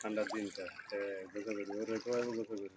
ঠান্ডার দিনটা গোসা করি ওর হয়তো আমি গোসা করি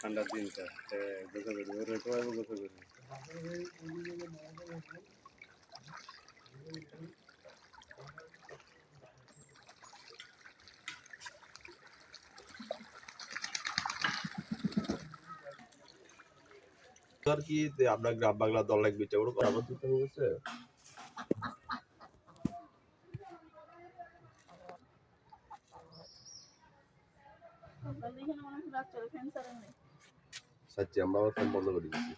ঠান্ডার দিনটা গোসা করি ওর হয়তো আমি গোসা করি আর কি আমরা গ্রাম বাংলা দল লাগবে এটা ওরকম চেষ্টা করেছে ফ্যান সত্যি, আমরা আবার বন্ধ করে দিচ্ছি